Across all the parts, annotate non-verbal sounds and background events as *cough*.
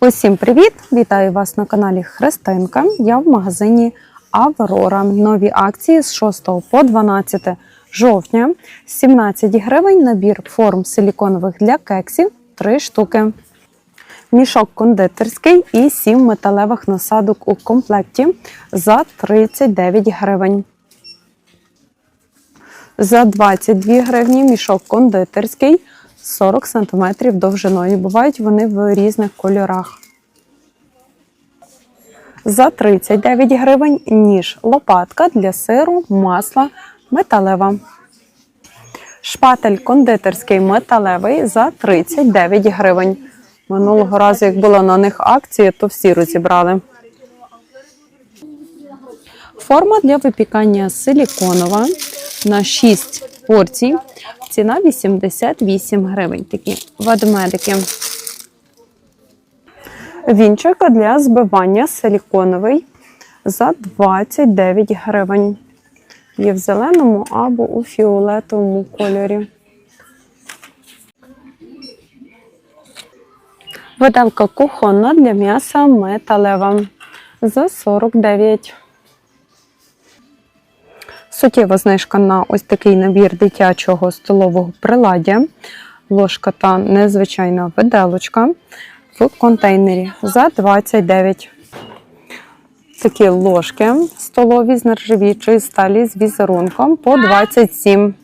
Усім привіт! Вітаю вас на каналі Христинка. Я в магазині Аврора. Нові акції з 6 по 12 жовтня. 17 гривень набір форм силіконових для кексів 3 штуки. Мішок кондитерський і 7 металевих насадок у комплекті за 39 гривень. За 22 гривні мішок кондитерський 40 см довжиною. Бувають вони в різних кольорах. За 39 гривень ніж лопатка для сиру, масла, металева. Шпатель кондитерський металевий за 39 гривень. Минулого разу, як була на них акція, то всі розібрали. Форма для випікання силіконова на 6 порцій. Ціна 88 гривень. Такі ведмедики. Вінчик для збивання силіконовий за 29 гривень. Є в зеленому або у фіолетовому кольорі. Виделка кухонна для м'яса металева за 49. Суттєва знижка на ось такий набір дитячого столового приладдя. Ложка та незвичайна виделочка в контейнері за 29. Такі ложки столові з нержавіючої сталі з візерунком по 27.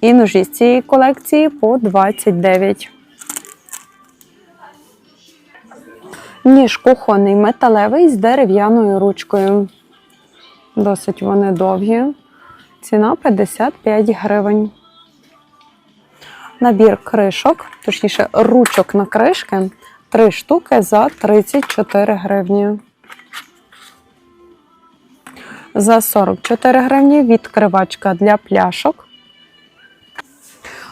І ножі з цієї колекції по 29. Ніж кухонний металевий з дерев'яною ручкою. Досить вони довгі. Ціна 55 гривень. Набір кришок, точніше, ручок на кришки 3 штуки за 34 гривні. За 44 гривні відкривачка для пляшок.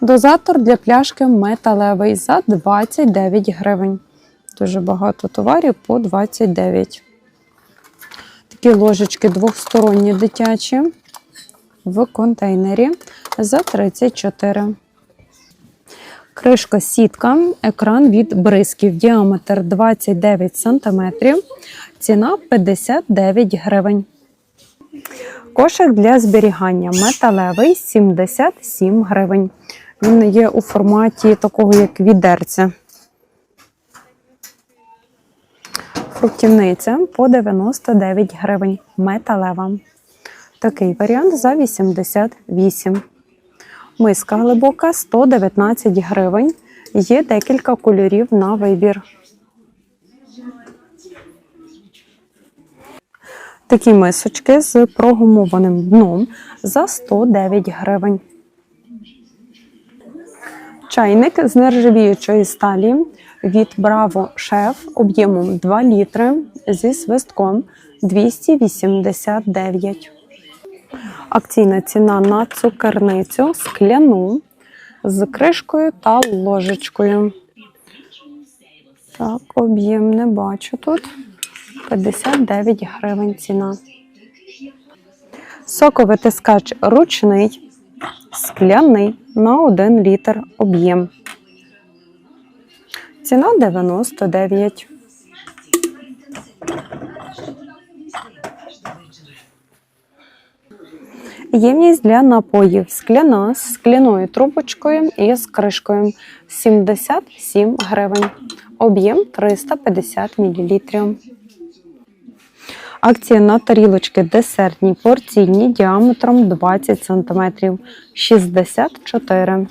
Дозатор для пляшки металевий за 29 гривень. Дуже багато товарів по 29. Такі ложечки двохсторонні дитячі в контейнері за 34. Кришка сітка, екран від бризків, діаметр 29 см, ціна 59 гривень. Кошик для зберігання металевий 77 гривень. Він є у форматі такого, як відерця. Фруктівниця по 99 гривень. Металева. Такий варіант за 88. Миска глибока 119 гривень. Є декілька кольорів на вибір. Такі мисочки з прогумованим дном за 109 гривень. Чайник з нержавіючої сталі від Bravo Chef об'ємом 2 літри зі свистком 289. Акційна ціна на цукерницю скляну з кришкою та ложечкою. Так, об'єм не бачу тут. 59 гривень ціна. Соковитискач ручний, скляний на 1 літр об'єм. Ціна 99. Ємність для напоїв скляна з скляною трубочкою і з кришкою 77 гривень. Об'єм 350 мл. Акція на тарілочки десертні порційні діаметром 20 см 64.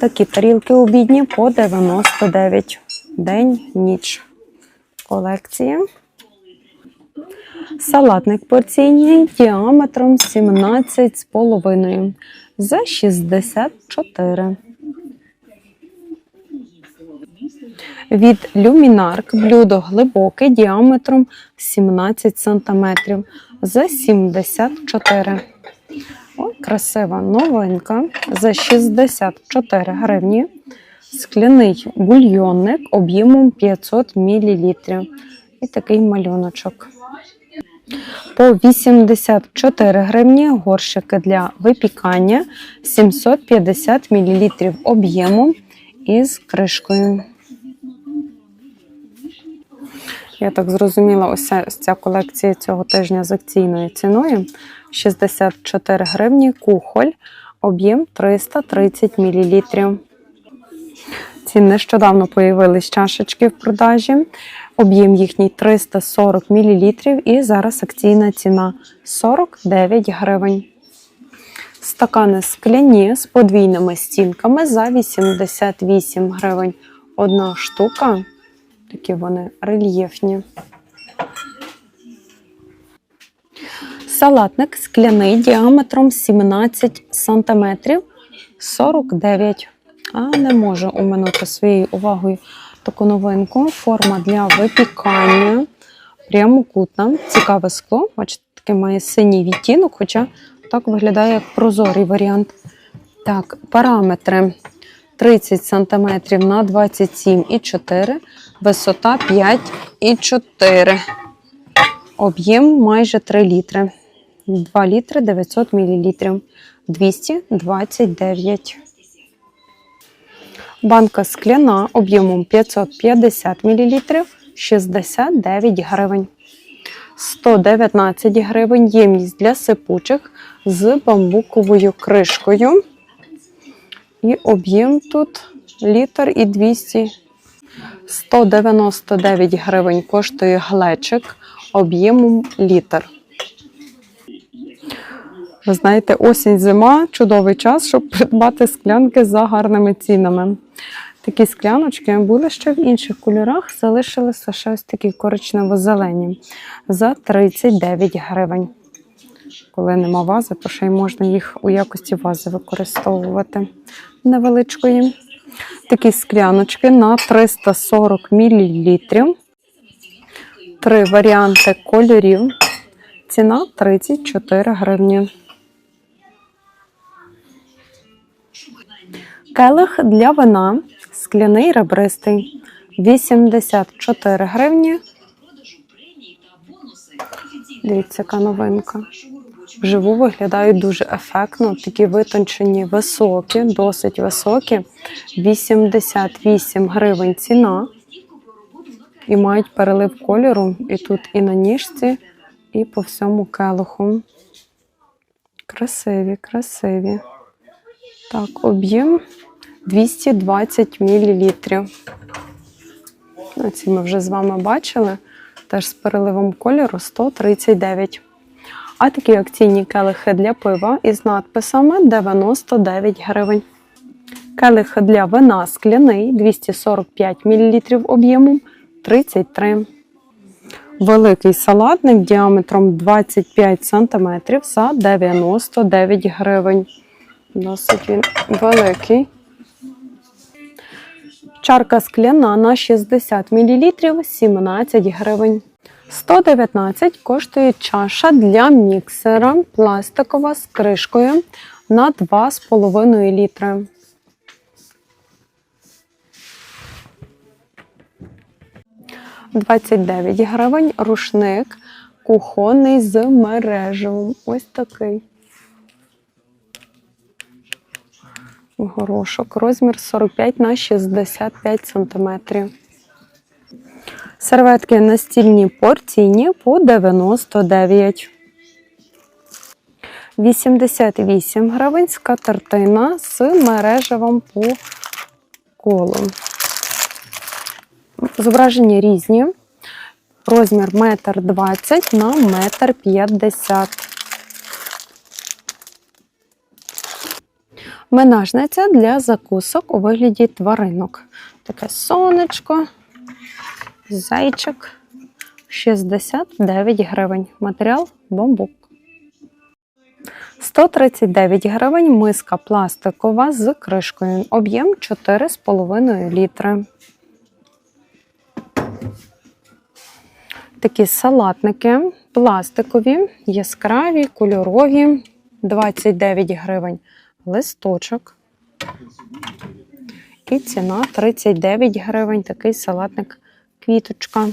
Такі тарілки обідні по 99. День, ніч. Колекція. Салатник порційний діаметром 17,5 за 64. Від люмінарк блюдо глибоке діаметром 17 см за 74. О, красива новинка за 64 гривні. Скляний бульйонник об'ємом 500 мл. І такий малюночок. По 84 гривні горщики для випікання 750 мл об'єму із кришкою. Я так зрозуміла, ось ця, колекція цього тижня з акційною ціною 64 гривні, кухоль, об'єм 330 мл. Ці нещодавно появились чашечки в продажі. Об'єм їхній 340 мл і зараз акційна ціна 49 гривень. Стакани скляні з подвійними стінками за 88 гривень. Одна штука. Такі вони рельєфні. Салатник скляний діаметром 17 см 49. А не можу оминути своєю увагою таку новинку. Форма для випікання. Прямокутна, цікаве скло. Бачите, таке має синій відтінок, хоча так виглядає як прозорий варіант. Так, параметри 30 см на 27,4, висота 5,4. Об'єм майже 3 літри. 2 літри 900 мл. 229. Банка скляна об'ємом 550 мл 69 гривень. 119 гривень ємність для сипучих з бамбуковою кришкою. І об'єм тут літр і 200. 199 гривень коштує глечик об'ємом літр. Ви знаєте, осінь, зима чудовий час, щоб придбати склянки за гарними цінами. Такі скляночки були ще в інших кольорах, залишилися ще ось такі коричнево-зелені за 39 гривень. Коли нема вази, то ще й можна їх у якості вази використовувати невеличкої. Такі скляночки на 340 мл. Три варіанти кольорів. Ціна 34 гривні. Келих для вина скляний ребристий 84 гривні. Дивіться, яка новинка. Вживу виглядають дуже ефектно, такі витончені, високі, досить високі. 88 гривень ціна. І мають перелив кольору і тут, і на ніжці, і по всьому келиху. Красиві, красиві. Так, об'єм 220 мл. Ну, Ці ми вже з вами бачили. Теж з переливом кольору 139. А такі акційні келихи для пива із надписами 99 гривень. Келих для вина скляний 245 мл об'ємом 33. Великий салатник діаметром 25 см за 99 гривень. Досить він великий. Чарка скляна на 60 мл 17 гривень. 119 коштує чаша для міксера пластикова з кришкою на 2,5 літри. Двадцять гривень рушник кухонний з мережевим. Ось такий. Горошок. Розмір 45 на 65 сантиметрів. Серветки настільні порційні по 99. 88 гривень скатертина з мережевим по колу. Зображення різні. Розмір 1,20 на 1,50 м. Менажниця для закусок у вигляді тваринок. Таке сонечко, зайчик 69 гривень. Матеріал бамбук. 139 гривень миска пластикова з кришкою. Об'єм 4,5 літри. Такі салатники пластикові, яскраві, кольорові 29 гривень листочок. І ціна 39 гривень. Такий салатник квіточка.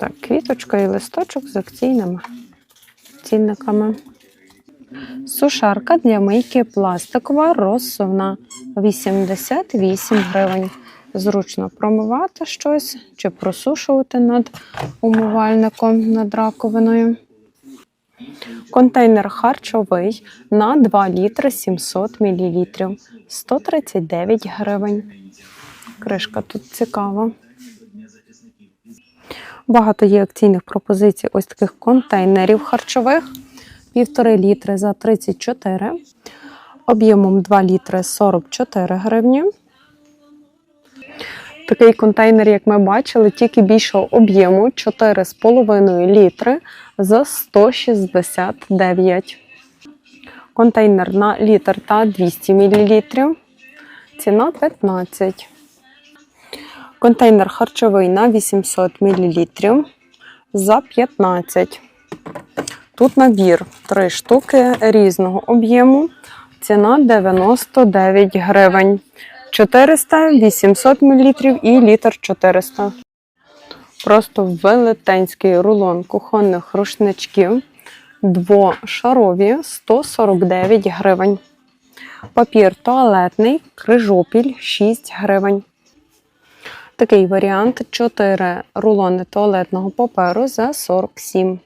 Так, квіточка і листочок з акційними цінниками. Сушарка для мийки пластикова розсувна 88 гривень. Зручно промивати щось чи просушувати над умивальником над раковиною. Контейнер харчовий на 2 літри 700 мл. 139 гривень. Кришка тут цікава. Багато є акційних пропозицій ось таких контейнерів харчових. Півтори літри за 34, об'ємом 2 літри 44 гривні. Такий контейнер, як ми бачили, тільки більшого об'єму 4,5 літри за 169. Контейнер на літр та 200 мл. Ціна 15. Контейнер харчовий на 800 мл за 15. Тут набір 3 штуки різного об'єму. Ціна 99 гривень. 400, 800 мл і літр 400. Просто велетенський рулон кухонних рушничків. Двошарові 149 гривень. Папір туалетний, крижопіль 6 гривень. Такий варіант 4 рулони туалетного паперу за 47.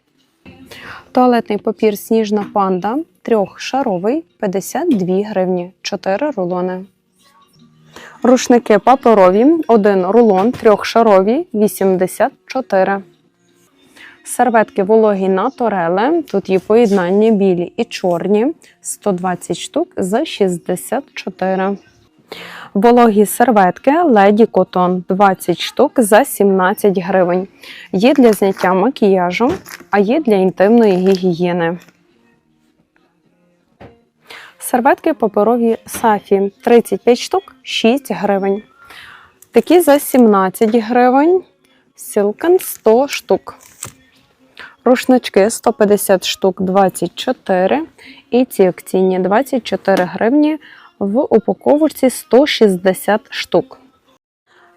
Туалетний папір Сніжна панда трьохшаровий 52 гривні, 4 рулони. Рушники паперові, один рулон трьохшарові 84. Серветки вологі на тореле. Тут є поєднання білі і чорні 120 штук за 64. Вологі серветки Леді Котон 20 штук за 17 гривень. Є для зняття макіяжу, а є для інтимної гігієни. Серветки паперові сафі 35 штук 6 гривень. Такі за 17 гривень. Сілкен 100 штук. Рушнички 150 штук 24. І ці акційні 24 гривні в упаковці 160 штук.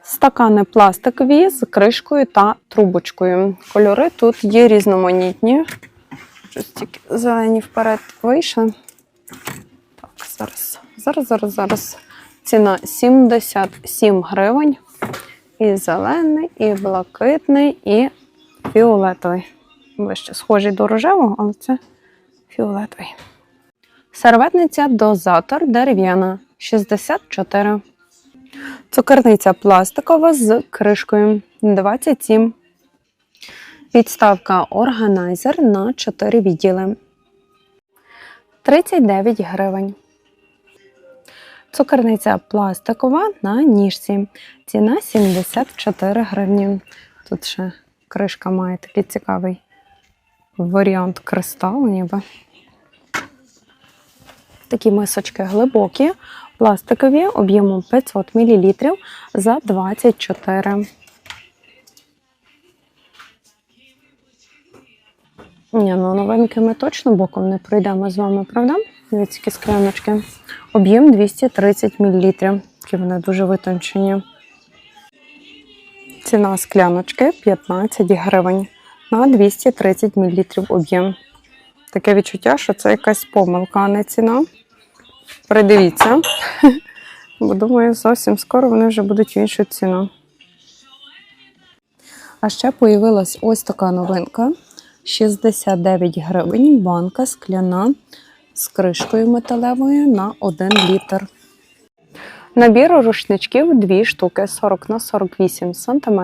Стакани пластикові з кришкою та трубочкою. Кольори тут є різноманітні. Щось тільки зелені вперед вийшли. Так, зараз, зараз, зараз, зараз. Ціна 77 гривень. І зелений, і блакитний, і фіолетовий. Ближче схожий до рожевого, але це фіолетовий. Серветниця дозатор дерев'яна 64. Цукерниця пластикова з кришкою 27. Підставка органайзер на 4 відділи 39 гривень. Цукерниця пластикова на ніжці. Ціна 74 гривні. Тут ще кришка має такий цікавий варіант кристалу, ніби. Такі мисочки глибокі, пластикові, об'ємом 500 мл за 24. Ні, ну новинки ми точно боком не пройдемо з вами, правда? Дивіться, скляночки. Об'єм 230 мл. Такі вони дуже витончені. Ціна скляночки 15 гривень на 230 мл об'єм. Таке відчуття, що це якась помилка, а не ціна. Придивіться. *laughs* Бо думаю, зовсім скоро вони вже будуть в іншу ціну. А ще появилась ось така новинка: 69 гривень банка скляна з кришкою металевою на 1 літр. Набір рушничків 2 штуки 40 на 48 см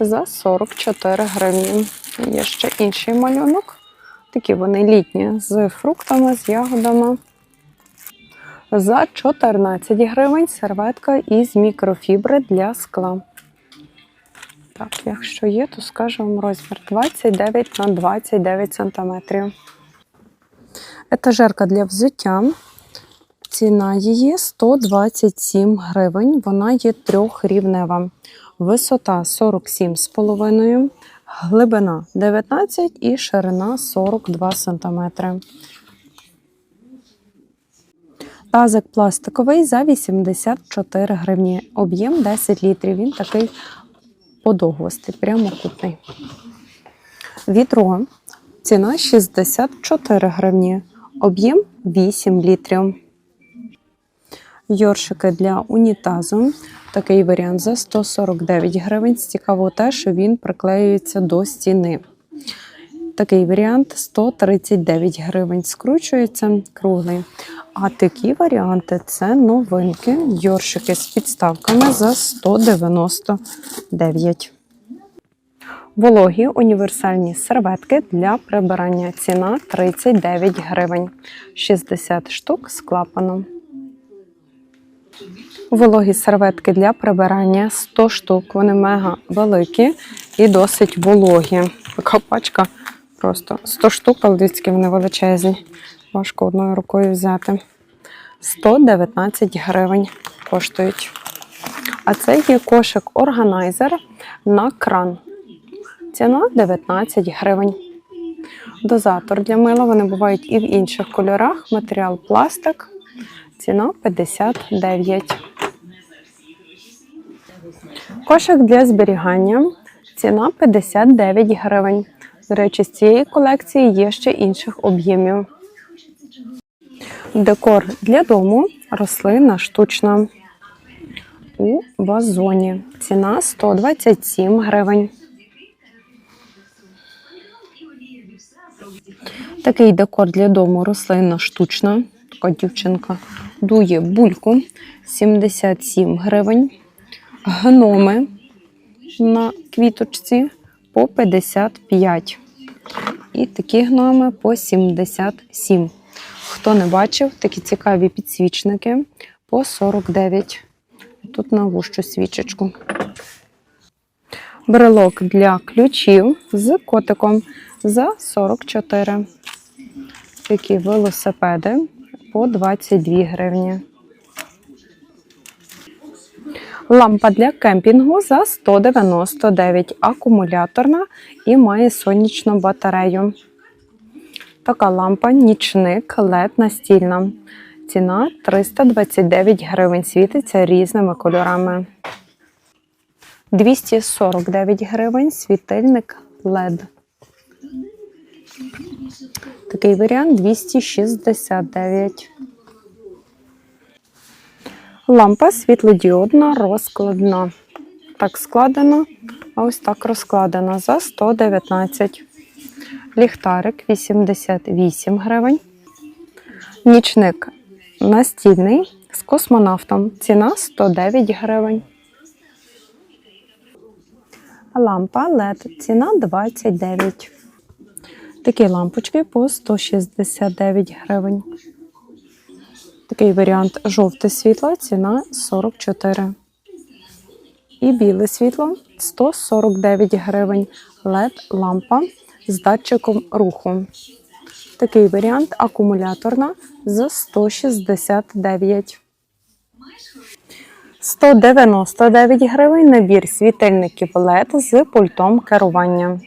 за 44 гривні. Є ще інший малюнок. Такі вони літні з фруктами, з ягодами. За 14 гривень серветка із мікрофібри для скла. Так, якщо є, то скажу вам розмір 29 на 29 см. Етажерка для взуття. Ціна її 127 гривень. Вона є трьохрівнева. Висота 47,5, глибина 19 і ширина 42 см. Тазик пластиковий за 84 гривні. Об'єм 10 літрів. Він такий подовгостий, прямокутний. Відро. Ціна 64 гривні. Об'єм 8 літрів. Йоршики для унітазу. Такий варіант за 149 гривень. Цікаво те, що він приклеюється до стіни. Такий варіант 139 гривень. Скручується круглий. А такі варіанти це новинки. Йоршики з підставками за 199. Вологі універсальні серветки для прибирання. Ціна 39 гривень. 60 штук з клапаном. Вологі серветки для прибирання 100 штук. Вони мега великі і досить вологі. Така пачка просто 100 штук, але дивіться, вони величезні. Важко одною рукою взяти. 119 гривень коштують. А це є кошик органайзер на кран. Ціна 19 гривень. Дозатор для мила. Вони бувають і в інших кольорах. Матеріал пластик. Ціна 59. Кошик для зберігання. Ціна 59 гривень. До речі, з цієї колекції є ще інших об'ємів. Декор для дому. Рослина штучна. У вазоні. Ціна 127 гривень. Такий декор для дому рослина штучна. Така дівчинка дує бульку 77 гривень. Гноми на квіточці по 55. І такі гноми по 77. Хто не бачив, такі цікаві підсвічники по 49. Тут на вущу свічечку. Брелок для ключів з котиком за 44. Такі велосипеди по 22 гривні. Лампа для кемпінгу за 199 акумуляторна і має сонячну батарею. Така лампа нічник LED настільна. Ціна 329 гривень. Світиться різними кольорами. 249 гривень світильник LED. Такий варіант 269. Лампа світлодіодна розкладна. Так складена, ось так розкладена за 119. Ліхтарик 88 гривень. Нічник настільний з космонавтом. Ціна 109 гривень. Лампа LED. Ціна 29. Такі лампочки по 169 гривень. Такий варіант жовте світло, ціна 44. І біле світло 149 гривень. LED лампа з датчиком руху. Такий варіант акумуляторна за 169. 199 гривень набір світильників LED з пультом керування.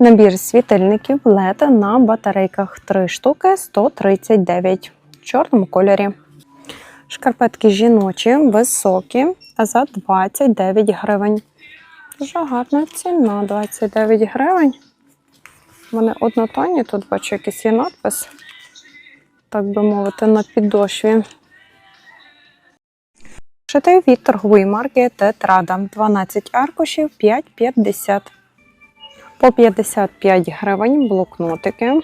Набір світильників LED на батарейках 3 штуки 139 в чорному кольорі. Шкарпетки жіночі, високі, за 29 гривень. Дуже гарна ціна 29 гривень. Вони однотонні, тут бачу якийсь є надпис, так би мовити, на підошві. Шитий від торгової марки Тетрада. 12 аркушів 5,50. По 55 гривень блокнотики.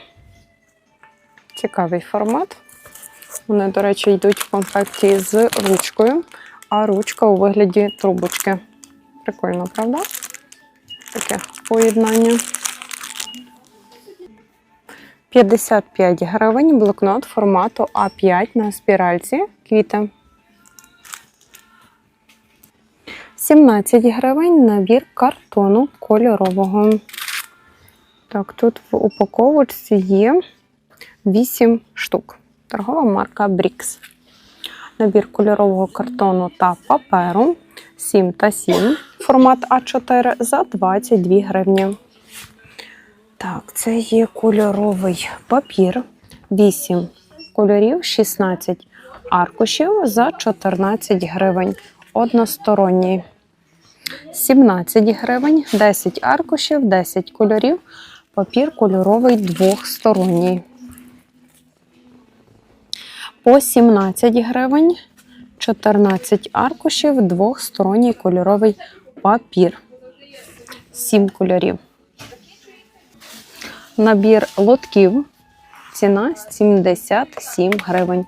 Цікавий формат. Вони, до речі, йдуть в комплекті з ручкою, а ручка у вигляді трубочки. Прикольно, правда? Таке поєднання. 55 гривень блокнот формату А5 на спіральці. Квіти. 17 гривень набір картону кольорового. Так, тут в упаковочці є 8 штук. Торгова марка Brix. Набір кольорового картону та паперу 7 та 7. Формат А4 за 22 гривні. Так, це є кольоровий папір. 8 кольорів, 16 аркушів за 14 гривень. Односторонній. 17 гривень, 10 аркушів, 10 кольорів. Папір кольоровий двохсторонній. по 17 гривень, 14 аркушів, двохсторонній кольоровий папір. 7 кольорів. Набір лотків. Ціна 77 гривень.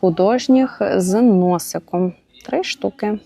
Художніх з носиком. Три штуки.